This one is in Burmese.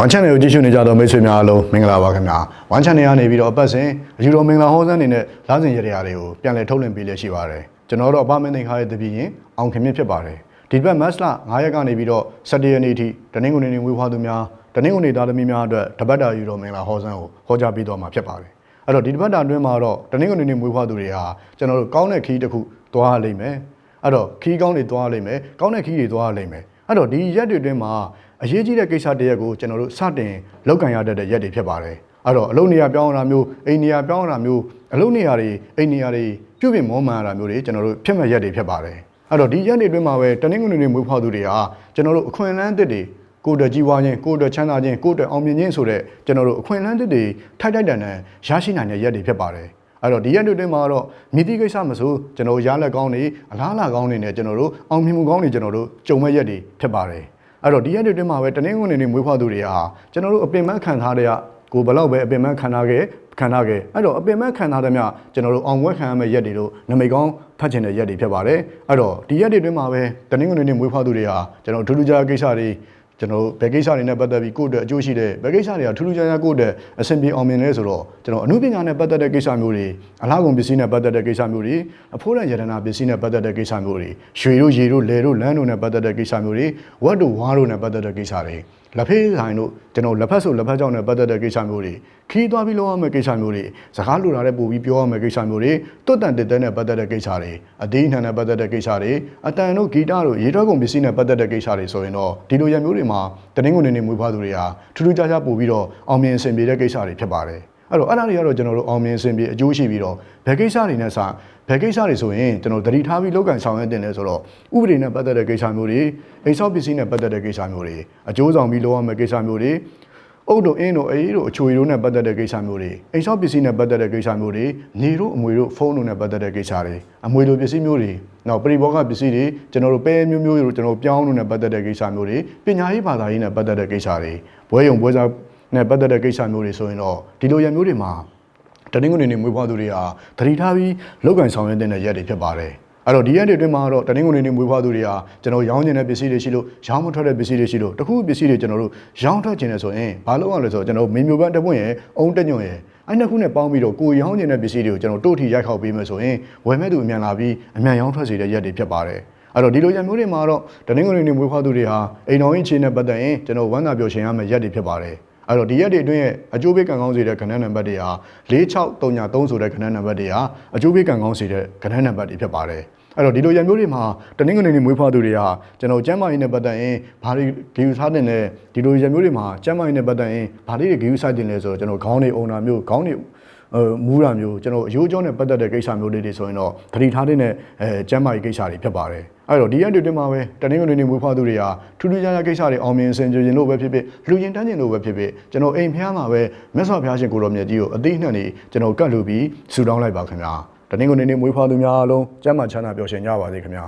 One Channel ကိုကြည့်ရှုနေကြသောမိတ်ဆွေများအားလုံးမင်္ဂလာပါခင်ဗျာ One Channel ကနေပြီးတော့အပတ်စဉ်အယူတော်မင်္ဂလာဟောစန်းနေနဲ့လာစဉ်ရတရားတွေကိုပြန်လည်ထုတ်လွှင့်ပေးလျက်ရှိပါတယ်ကျွန်တော်တို့အပမင်းသိခါရဲ့တပည့်ရင်အောင်ခင်မြင့်ဖြစ်ပါတယ်ဒီတစ်ပတ်မတ်လ9ရက်ကနေပြီးတော့17ရက်နေ့ထိတနင်္ဂနွေနေ့ဝေးဖွားသူများတနင်္ဂနွေသားသမီးများအတွက်တပတ်တာယူတော်မင်္ဂလာဟောစန်းကိုဟောကြားပေးတော့မှာဖြစ်ပါတယ်အဲ့တော့ဒီတပတ်တာအတွင်းမှာတော့တနင်္ဂနွေနေ့မွေးဖွားသူတွေဟာကျွန်တော်တို့ကောင်းတဲ့ခီးတစ်ခုသွားရလိမ့်မယ်အဲ့တော့ခီးကောင်းတွေသွားရလိမ့်မယ်ကောင်းတဲ့ခီးတွေသွားရလိမ့်မယ်အဲ့တော့ဒီရက်တွေအတွင်းမှာ အရေးကြီးတဲ့ကိစ္စတစ်ရက်ကိုကျွန်တော်တို့စတင်လောက်ကန်ရတတ်တဲ့ရက်တွေဖြစ်ပါတယ်အဲ့တော့အလုပ်နေရာပြောင်းတာမျိုးအိမ်နေရာပြောင်းတာမျိုးအလုပ်နေရာတွေအိမ်နေရာတွေပြုပြင်မောမှန်ရတာမျိုးတွေကျွန်တော်တို့ဖြစ်မဲ့ရက်တွေဖြစ်ပါတယ်အဲ့တော့ဒီရက်တွေအတွင်းမှာပဲတနင်္ဂနွေနေ့မွေးဖွားသူတွေဟာကျွန်တော်တို့အခွင့်အလမ်းအသစ်တွေကိုယ်တော်ကြီးပွားခြင်းကိုယ်တော်ချမ်းသာခြင်းကိုယ်တော်အောင်မြင်ခြင်းဆိုတဲ့ကျွန်တော်တို့အခွင့်အလမ်းသစ်တွေထိုက်ထိုက်တန်တန်ရရှိနိုင်တဲ့ရက်တွေဖြစ်ပါတယ်အဲ့တော့ဒီရက်တွေတွင်မှာတော့မိတိကိစ္စမဆိုကျွန်တော်တို့ရလက်ကောင်းတွေအလားအလာကောင်းတွေနဲ့ကျွန်တော်တို့အောင်မြင်မှုကောင်းတွေကျွန်တော်တို့ကြုံမဲ့ရက်တွေဖြစ်ပါတယ် အဲ့တော့ဒီရက်တွေတွင်မှာပဲတနင်္ဂနွေနေ့မွေးဖွားသူတွေဟာကျွန်တော်တို့အပင်ပန်းခံထားတဲ့ကိုဘယ်တော့ပဲအပင်ပန်းခံထားခဲ့ခံထားခဲ့အဲ့တော့အပင်ပန်းခံထားတဲ့မြကျွန်တော်တို့အောင်ဝက်ခံရမယ့်ရက်တွေတို့နမိတ်ကောင်းဖတ်ချင်တဲ့ရက်တွေဖြစ်ပါတယ်အဲ့တော့ဒီရက်တွေတွင်မှာပဲတနင်္ဂနွေနေ့မွေးဖွားသူတွေဟာကျွန်တော်တို့ထူးထူးခြားခြားကိစ္စတွေ ကျွန်တော်တို့ဘယ်ကိစ္စတွေနဲ့ပတ်သက်ပြီးကိုယ့်အတွက်အကျိုးရှိတဲ့ဘယ်ကိစ္စတွေကထူးထူးခြားခြားကိုယ့်အတွက်အဆင်ပြေအောင်မြင်လဲဆိုတော့ကျွန်တော်အမှုပညာနဲ့ပတ်သက်တဲ့ကိစ္စမျိုးတွေအလားကုန်ပစ္စည်းနဲ့ပတ်သက်တဲ့ကိစ္စမျိုးတွေအဖို့ရရတနာပစ္စည်းနဲ့ပတ်သက်တဲ့ကိစ္စမျိုးတွေရွှေတို့ရေတို့လယ်တို့လမ်းတို့နဲ့ပတ်သက်တဲ့ကိစ္စမျိုးတွေဝက်တို့ဝါးတို့နဲ့ပတ်သက်တဲ့ကိစ္စတွေ လက်ဖေးဆိုင်တို့ကျွန်တော်လက်ဖက်ဆိုလက်ဖက်ကြောင့်နဲ့ပတ်သက်တဲ့ကိစ္စမျိုးတွေခီးသွားပြီးလုပ်ရမယ့်ကိစ္စမျိုးတွေစကားလိုတာတဲ့ပို့ပြီးပြောရမယ့်ကိစ္စမျိုးတွေတွတ်တန်တက်တဲ့နဲ့ပတ်သက်တဲ့ကိစ္စတွေအသေးနှံနဲ့ပတ်သက်တဲ့ကိစ္စတွေအတန်တို့ဂီတတို့ရေထွက်ကုန်ပစ္စည်းနဲ့ပတ်သက်တဲ့ကိစ္စတွေဆိုရင်တော့ဒီလိုရမျိုးတွေမှာတနင်္ဂနွေနေ့မွေးဖွားသူတွေဟာထူးထူးခြားခြားပို့ပြီးတော့အောင်မြင်အဆင်ပြေတဲ့ကိစ္စတွေဖြစ်ပါတယ် အဲ့တော့အဲ့ဒါတွေကတော့ကျွန်တော်တို့အောင်မြင်အဆင်ပြေအကျိုးရှိပြီးတော့ဘယ်ကိစ္စတွေနဲ့စဘယ်ကိစ္စတွေဆိုရင်ကျွန်တော်သတိထားပြီးလောက်ကန်ဆောင်ရွက်တင်လဲဆိုတော့ဥပဒေနဲ့ပတ်သက်တဲ့ကိစ္စမျိုးတွေအိမ်ဆောက်ပစ္စည်းနဲ့ပတ်သက်တဲ့ကိစ္စမျိုးတွေအကျိုးဆောင်ပြီးလုပ်ရမယ့်ကိစ္စမျိုးတွေအုတ်တို့အင်းတို့အေးတို့အချွေတို့နဲ့ပတ်သက်တဲ့ကိစ္စမျိုးတွေအိမ်ဆောက်ပစ္စည်းနဲ့ပတ်သက်တဲ့ကိစ္စမျိုးတွေနေတို့အမွေတို့ဖုန်းတို့နဲ့ပတ်သက်တဲ့ကိစ္စတွေအမွေလိုပစ္စည်းမျိုးတွေနောက်ပရိဘောဂပစ္စည်းတွေကျွန်တော်တို့ပဲမျိုးမျိုးတို့ကျွန်တော်ပြောင်းတို့နဲ့ပတ်သက်တဲ့ကိစ္စမျိုးတွေပညာရေးဘာသာရေးနဲ့ပတ်သက်တဲ့ကိစ္စတွေဘွဲယုံဘွဲစား နဲ့ပတ်သက်တဲ့ကိစ္စမျိုးတွေဆိုရင်တော့ဒီလိုရမျိုးတွေမှာတနင်္ဂနွေနေ့မွေးဖွားသူတွေဟာသတိထားပြီးလောက်ကန်ဆောင်ရွက်တဲ့ရက်တွေဖြစ်ပါတယ်အဲ့တော့ဒီရက်တွေအတွင်းမှာတော့တနင်္ဂနွေနေ့မွေးဖွားသူတွေဟာကျွန်တော်ရောင်းကျင်တဲ့ပစ္စည်းတွေရှိလို့ရောင်းမထွက်တဲ့ပစ္စည်းတွေရှိလို့တခုပစ္စည်းတွေကျွန်တော်တို့ရောင်းထွက်ကျင်တယ်ဆိုရင်ဘာလုပ်ရလဲဆိုတော့ကျွန်တော်မင်းမျိုးပန်းတစ်ပွင့်ရယ်အုံတက်ညွန့်ရယ်အဲ့နှစ်ခုနဲ့ပေါင်းပြီးတော့ကိုရောင်းကျင်တဲ့ပစ္စည်းတွေကိုကျွန်တော်တို့ထိရိုက်ခောက်ပေးမယ်ဆိုရင်ဝယ်မဲ့သူအမြန်လာပြီးအမြန်ရောင်းထွက်စေတဲ့ရက်တွေဖြစ်ပါတယ်အဲ့တော့ဒီလိုရမျိုးတွေမှာတော့တနင်္ဂနွေနေ့မွေးဖွားသူတွေဟာအိမ်တော်ကြီးချင်းနဲ့ပတ်သက်ရင်ကျွန်တော်ဝမ်းသာပျော်ရွှင်ရမယ့်ရက်တွေဖြစ်ပါတယ် အဲ့တော့ဒီရက်တွေအတွင်းရဲ့အကျိုးပေးကံကောင်းစေတဲ့ခဏနံပါတ်တွေဟာ4633ဆိုတဲ့ခဏနံပါတ်တွေဟာအကျိုးပေးကံကောင်းစေတဲ့ခဏနံပါတ်တွေဖြစ်ပါတယ်အဲ့တော့ဒီလိုရမျိုးတွေမှာတနင်္ဂနွေနေ့မွေးဖွားသူတွေဟာကျွန်တော်ကျမ်းမာရေးနဲ့ပတ်သက်ရင်ဘာတွေဂီယူစားတင်လဲဒီလိုရမျိုးတွေမှာကျမ်းမာရေးနဲ့ပတ်သက်ရင်ဘာတွေဂီယူစားတင်လဲဆိုတော့ကျွန်တော်ခေါင်းတွေအုံတာမျိုးခေါင်းတွေအဲ မူးတာမျိုးကျွန်တော်အယိုးကြောနဲ့ပတ်သက်တဲ့ကိစ္စမျိုးလေးတွေဆိုရင်တော့သတိထားတဲ့အဲကျမ်းမာရေးကိစ္စတွေဖြစ်ပါတယ်အဲ့တော့ဒီရက်တွေတွင်မှာပဲတနင်္ဂနွေနေ့မွေးဖွားသူတွေဟာထူးထူးခြားခြားကိစ္စတွေအောင်မြင်ဆင်ခြင်လို့ပဲဖြစ်ဖြစ်လူရင်တန်းကျင်လို့ပဲဖြစ်ဖြစ်ကျွန်တော်အိမ်ဖျားမှာပဲမြတ်စွာဘုရားရှင်ကိုတော်မြတ်ကြီးကိုအသိနှံ့နေကျွန်တော်ကတ်လူပြီးဆူတောင်းလိုက်ပါခင်ဗျာတနင်္ဂနွေနေ့မွေးဖွားသူများအားလုံးကျမ်းမာချမ်းသာပျော်ရွှင်ကြပါစေခင်ဗျာ